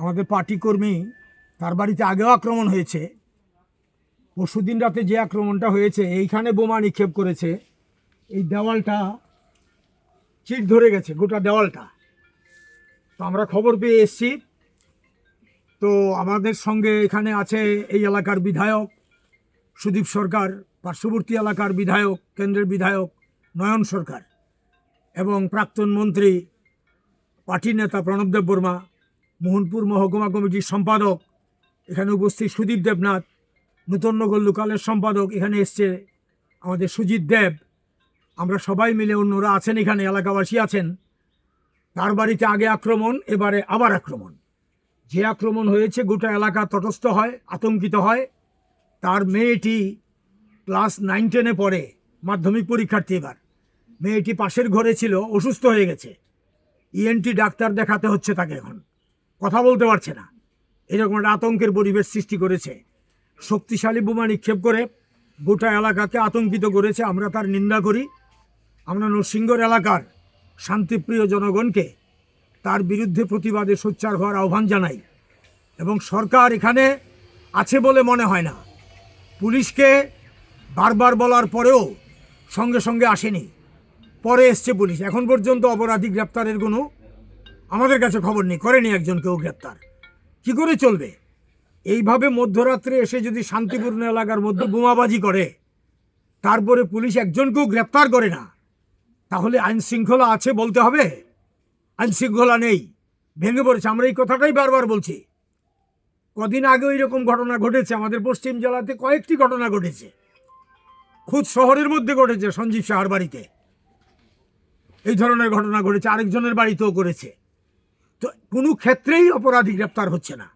আমাদের পার্টি কর্মী তার বাড়িতে আগেও আক্রমণ হয়েছে। পরশুদিন রাতে যে আক্রমণটা হয়েছে, এইখানে বোমা নিক্ষেপ করেছে। এই দেওয়ালটা চিট ধরে গেছে, গোটা দেওয়ালটা। তো আমরা খবর পেয়ে এসছি। তো আমাদের সঙ্গে এখানে আছে এই এলাকার বিধায়ক সুদীপ সরকার, পার্শ্ববর্তী এলাকার বিধায়ক, কেন্দ্রের বিধায়ক নয়ন সরকার এবং প্রাক্তন মন্ত্রী পার্টি নেতা প্রণবদেব বর্মা। মোহনপুর মহকুমা কমিটির সম্পাদক, এখানে উপস্থিত সুদীপ দেবনাথ নূতননগর লোকালের সম্পাদক এখানে এসছে, আমাদের সুজিত দেব। আমরা সবাই মিলে অন্যরা আছেন এখানে, এলাকাবাসী আছেন। তার বাড়িতে আগে আক্রমণ, এবারে আবার আক্রমণ। যে আক্রমণ হয়েছে, গোটা এলাকা তটস্থ হয়, আতঙ্কিত হয়। তার মেয়েটি ক্লাস নাইন, টেনে পড়ে, মাধ্যমিক পরীক্ষার্থী এবার। মেয়েটি পাশের ঘরে ছিল, অসুস্থ হয়ে গেছে। ইএনটি ডাক্তার দেখাতে হচ্ছে তাকে এখন। কথা বলতে পারছে না। এরকম একটা আতঙ্কের পরিবেশ সৃষ্টি করেছে। শক্তিশালী বোমা নিক্ষেপ করে গোটা এলাকাকে আতঙ্কিত করেছে। আমরা তার নিন্দা করি। আমরা নরসিংগড় এলাকার শান্তিপ্রিয় জনগণকে তার বিরুদ্ধে প্রতিবাদে সোচ্চার হওয়ার আহ্বান জানাই এবং সরকার এখানে আছে বলে মনে হয় না। পুলিশকে বারবার বলার পরেও সঙ্গে সঙ্গে আসেনি। পরে এসছে পুলিশ। এখন পর্যন্ত অপরাধী গ্রেপ্তারের কোনো আমাদের কাছে খবর নেই, করেনি একজন কেউ গ্রেপ্তার। কি করে চলবে? এইভাবে মধ্যরাত্রে এসে যদি শান্তিপূর্ণ এলাকার মধ্যে বোমাবাজি করে, তারপরে পুলিশ একজনকেও গ্রেপ্তার করে না, তাহলে আইন শৃঙ্খলা আছে বলতে হবে? আইন শৃঙ্খলা নেই, ভেঙে পড়েছে। আমরা এই কথাটাই বারবার বলছি। কদিন আগে ওই রকম ঘটনা ঘটেছে। আমাদের পশ্চিম জেলাতে কয়েকটি ঘটনা ঘটেছে। খুদ শহরের মধ্যে ঘটেছে সঞ্জীব সাহার বাড়িতে। এই ধরনের ঘটনা ঘটেছে। আরেকজনের বাড়িতেও করেছে। তো কোনো ক্ষেত্রেই অপরাধী গ্রেপ্তার হচ্ছে না।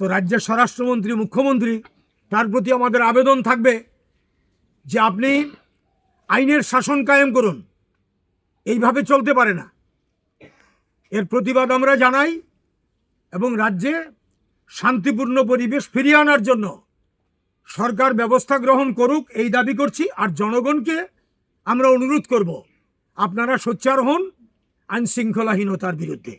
তো রাজ্যের স্বরাষ্ট্রমন্ত্রী, মুখ্যমন্ত্রী, তার প্রতি আমাদের আবেদন থাকবে যে আপনি আইনের শাসন কায়েম করুন। এইভাবে চলতে পারে না। এর প্রতিবাদ আমরা জানাই এবং রাজ্যে শান্তিপূর্ণ পরিবেশ ফিরিয়ে আনার জন্য সরকার ব্যবস্থা গ্রহণ করুক এই দাবি করছি। আর জনগণকে আমরা অনুরোধ করব, আপনারা সোচ্চার হন আইন শৃঙ্খলাহীনতার বিরুদ্ধে।